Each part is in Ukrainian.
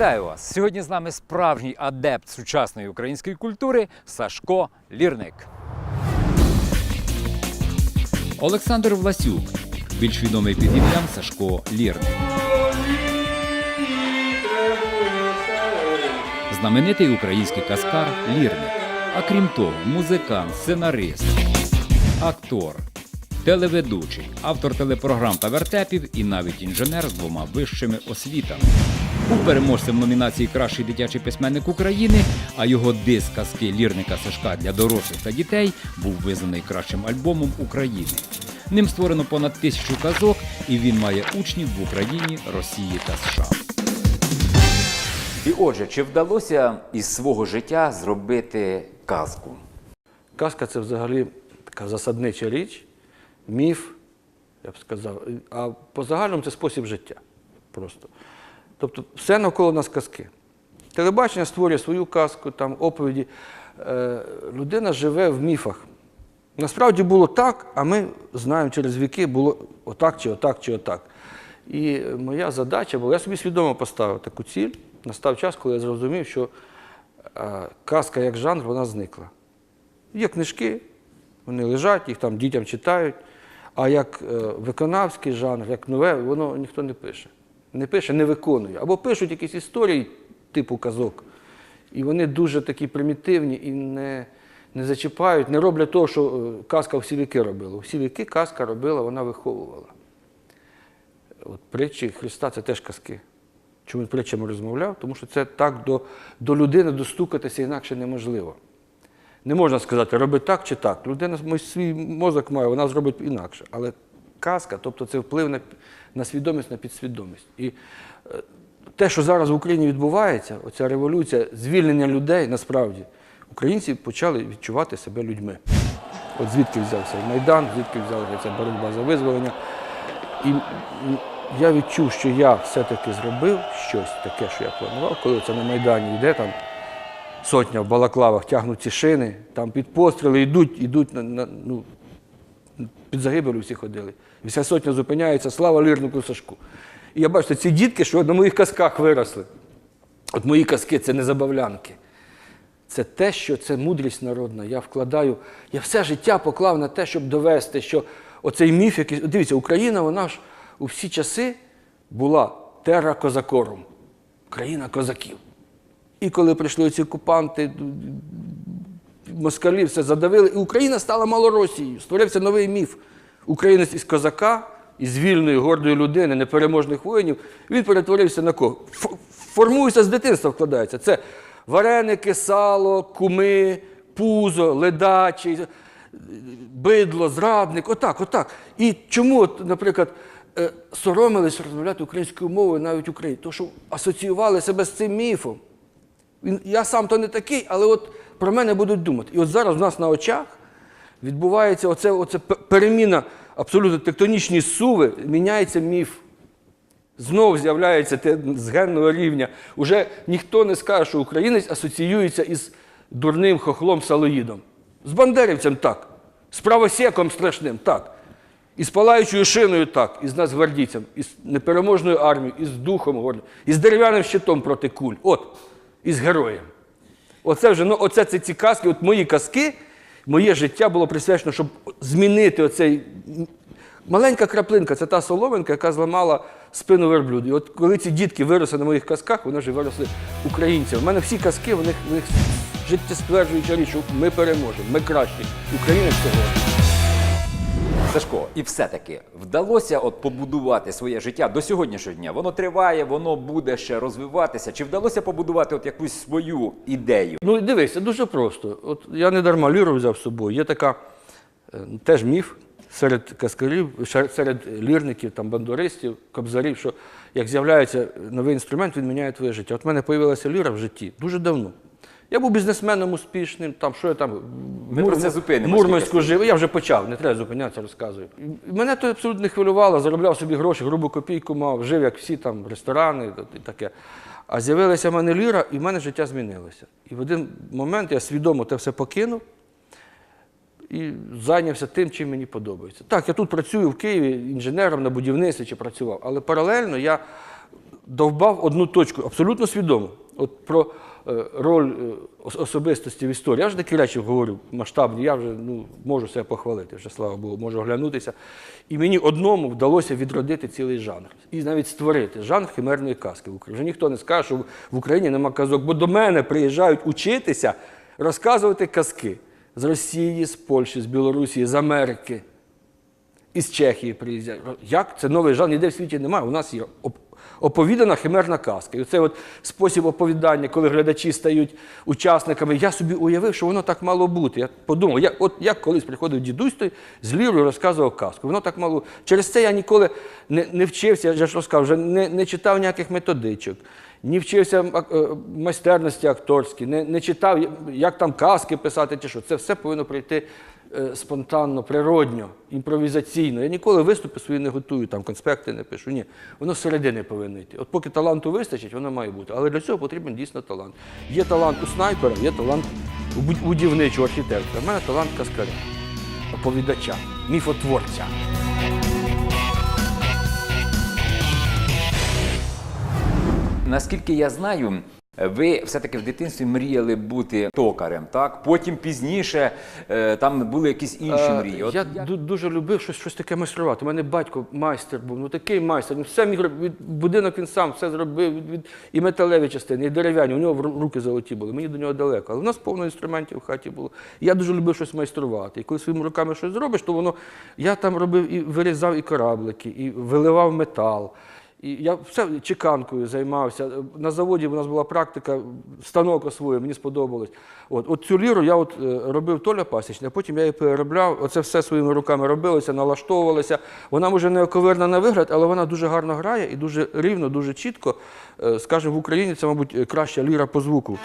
Вітаю вас! Сьогодні з нами справжній адепт сучасної української культури Сашко Лірник. Олександр Власюк, більш відомий під ім'ям Сашко Лірник. Знаменитий український каскар Лірник. А крім того, музикант, сценарист, актор, телеведучий, автор телепрограм та вертепів і навіть інженер з двома вищими освітами. Був переможцем номінації Кращий дитячий письменник України, а його диск казки лірника Сашка для дорослих та дітей був визнаний кращим альбомом України. Ним створено понад тисячу казок, і він має учнів в Україні, Росії та США. І отже, чи вдалося із свого життя зробити казку? Казка це взагалі така засаднича річ, міф, я б сказав. А по загальному це спосіб життя. Просто. Тобто все навколо нас казки. Телебачення створює свою казку, там оповіді. Е, людина живе в міфах. Насправді було так, а ми знаємо через віки, було отак, чи отак, чи отак. І моя задача була, я собі свідомо поставив таку ціль. Настав час, коли я зрозумів, що е, казка як жанр вона зникла. Є книжки, вони лежать, їх там дітям читають. А як е, виконавський жанр, як нове, воно ніхто не пише. Не пише, не виконує. Або пишуть якісь історії типу казок. І вони дуже такі примітивні і не, не зачіпають, не роблять того, що е, казка всі віки робила. Всі віки казка робила, вона виховувала. От притчі Христа це теж казки. Чому він притчами розмовляв? Тому що це так до, до людини достукатися інакше неможливо. Не можна сказати, роби так чи так. Людина свій мозок має, вона зробить інакше. Але казка, тобто це вплив на, на свідомість, на підсвідомість. І е, те, що зараз в Україні відбувається, оця революція, звільнення людей, насправді, українці почали відчувати себе людьми. От звідки взявся Майдан, звідки взялася ця боротьба за визволення. І я відчув, що я все-таки зробив щось таке, що я планував, коли це на Майдані йде там сотня в балаклавах тягнуть ці шини, там під постріли йдуть, йдуть на, на, ну, під загибелю всі ходили. І вся сотня зупиняється, слава лірнику Сашку. І я бачу, ці дітки, що на моїх казках виросли. От мої казки це не забавлянки. Це те, що це мудрість народна. Я вкладаю, я все життя поклав на те, щоб довести, що оцей міф, який. Дивіться, Україна, вона ж у всі часи була терра козакорум, країна козаків. І коли прийшли ці окупанти, москалі все задавили, і Україна стала Малоросією. Створився новий міф. Українець із козака, із вільної, гордої людини, непереможних воїнів, він перетворився на кого? Формується з дитинства, вкладається. Це вареники, сало, куми, пузо, ледачі, бидло, зрадник. Отак, отак. І чому, наприклад, е, соромились розмовляти українською мовою навіть в Україні? Тому що асоціювали себе з цим міфом. Я сам то не такий, але от про мене будуть думати. І от зараз у нас на очах відбувається оце, оце переміна, абсолютно тектонічні суви, міняється міф. Знов з'являється те з генного рівня. Уже ніхто не скаже, що українець асоціюється із дурним хохлом Салоїдом. З бандерівцем так, з правосеком страшним так, із палаючою шиною так, із нацгвардійцем, із непереможною армією, із духом гордим, із дерев'яним щитом проти куль. От, із героєм. Оце вже, ну, оце це ці казки, от мої казки, моє життя було присвячено, щоб змінити оцей. Маленька краплинка це та соломинка, яка зламала спину верблюду. І от коли ці дітки виросли на моїх казках, вони вже виросли українцями. У мене всі казки, вони, них життєстверджуюча річ, ми переможемо, ми кращі. це сьогодні. Сашко, і все-таки вдалося от побудувати своє життя до сьогоднішнього дня. Воно триває, воно буде ще розвиватися. Чи вдалося побудувати от якусь свою ідею? Ну, дивись, це дуже просто. От я не дарма ліру взяв з собою. Є така е, теж міф серед каскарів, серед лірників, там, бандуристів, кобзарів, що як з'являється новий інструмент, він міняє твоє життя. От в мене з'явилася ліра в житті дуже давно. Я був бізнесменом успішним, там що я там Ми про це зупинимось Мурманську жив. Я вже почав, не треба зупинятися, розказую. Мене то абсолютно не хвилювало, заробляв собі гроші, грубу копійку мав, жив, як всі там ресторани і таке. А з'явилася в мене ліра, і в мене життя змінилося. І в один момент я свідомо те все покинув і зайнявся тим, чим мені подобається. Так, я тут працюю в Києві інженером на будівництві чи працював, але паралельно я довбав одну точку, абсолютно свідомо. От про е, роль е, особистості в історії. Я вже такі речі говорю масштабні, я вже ну, можу себе похвалити, вже слава Богу, можу оглянутися. І мені одному вдалося відродити цілий жанр. І навіть створити жанр химерної казки в Україні. Вже ніхто не скаже, що в Україні нема казок, бо до мене приїжджають учитися, розказувати казки з Росії, з Польщі, з Білорусі, з Америки із Чехії приїздять. Як це новий жанр? Ніде в світі немає. У нас є оповідана химерна казка. І це от спосіб оповідання, коли глядачі стають учасниками. Я собі уявив, що воно так мало бути. Я подумав, я, от як колись приходив дідусь той з лірою розказував казку. Воно так мало. Через це я ніколи не, не вчився, я ж розказав, вже не, не читав ніяких методичок. Не вчився е, майстерності акторській, не, не читав, як там казки писати чи що. Це все повинно прийти спонтанно, природньо, імпровізаційно. Я ніколи виступи свої не готую, там конспекти не пишу. Ні, воно з середини повинно йти. От поки таланту вистачить, воно має бути. Але для цього потрібен дійсно талант. Є талант у снайпера, є талант у буд- будівничого архітектора. У мене талант каскаря, оповідача, міфотворця. Наскільки я знаю, ви все-таки в дитинстві мріяли бути токарем, так? Потім пізніше е, там були якісь інші Е, мрії. От Я ду- дуже любив щось, щось таке майструвати. У мене батько майстер був, ну такий майстер. Він все міг. Від- Будинок він сам все зробив, від, від, і металеві частини, і дерев'яні. У нього в руки золоті були. Мені до нього далеко. Але у нас повно інструментів в хаті було. Я дуже любив щось майструвати. І коли своїми руками щось зробиш, то воно я там робив і вирізав і кораблики, і виливав метал. І я все чеканкою займався. На заводі у нас була практика, станок освоїв, мені сподобалось. От, от цю ліру я от, е, робив Толя Пасічний, а потім я її переробляв. Оце все своїми руками робилося, налаштовувалося. Вона може не оковерна на вигляд, але вона дуже гарно грає і дуже рівно, дуже чітко. скажемо Скажімо, в Україні це, мабуть, е, краща ліра по звуку.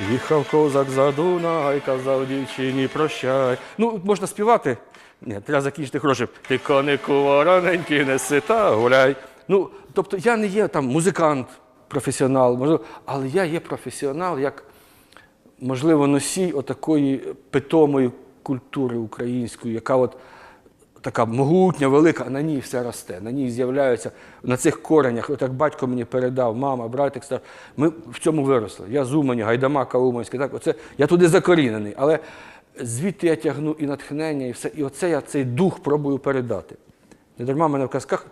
Їхав козак за Дунай, казав дівчині прощай. Ну, можна співати. Ні, треба закінчити хороше. Ти конику вороненький, неси та гуляй. Ну, тобто я не є там музикант, професіонал, можливо, але я є професіонал як, можливо, носій отакої питомої культури української, яка от така могутня, велика, а на ній все росте, на ній з'являються на цих коренях. От як батько мені передав, мама, братик, стар. Ми в цьому виросли. Я з Умані, Гайдамака Уманська, так, оце, я туди закорінений. Але звідти я тягну і натхнення, і все. І оце я цей дух пробую передати. Не дарма мене в казках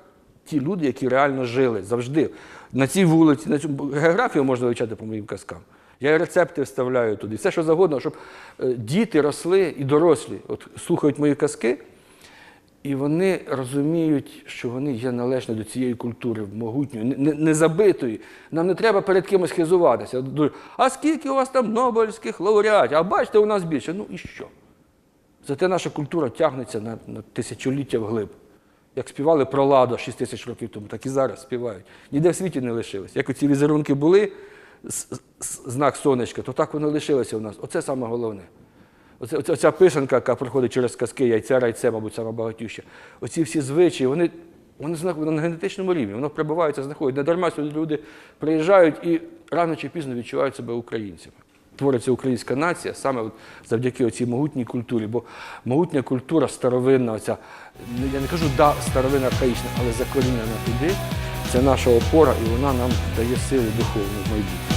ті люди, які реально жили завжди. На цій вулиці, на цьому географію можна вивчати по моїм казкам. Я і рецепти вставляю туди, все що завгодно, щоб е, діти росли і дорослі, от слухають мої казки. І вони розуміють, що вони є належні до цієї культури могутньої, не- не- незабитої. Нам не треба перед кимось хизуватися. А скільки у вас там Нобелівських лауреатів? А бачите, у нас більше. Ну і що? Зате наша культура тягнеться на, на тисячоліття вглиб. Як співали про ладо 6 тисяч років тому, так і зараз співають. Ніде в світі не лишилось. Як оці візерунки були, знак сонечка, то так вони лишилися у нас. Оце саме головне. Оце, оця, писанка, яка проходить через казки, яйця, райце, мабуть, саме багатюща. Оці всі звичаї, вони, вони на генетичному рівні, воно прибувається, знаходить. Не дарма сюди люди приїжджають і рано чи пізно відчувають себе українцями. Твориться українська нація саме от завдяки цій могутній культурі. Бо могутня культура старовинна, оця, ну, я не кажу да, старовинна архаїчна, але закорінена туди, це наша опора, і вона нам дає сили духовну в майбутнє.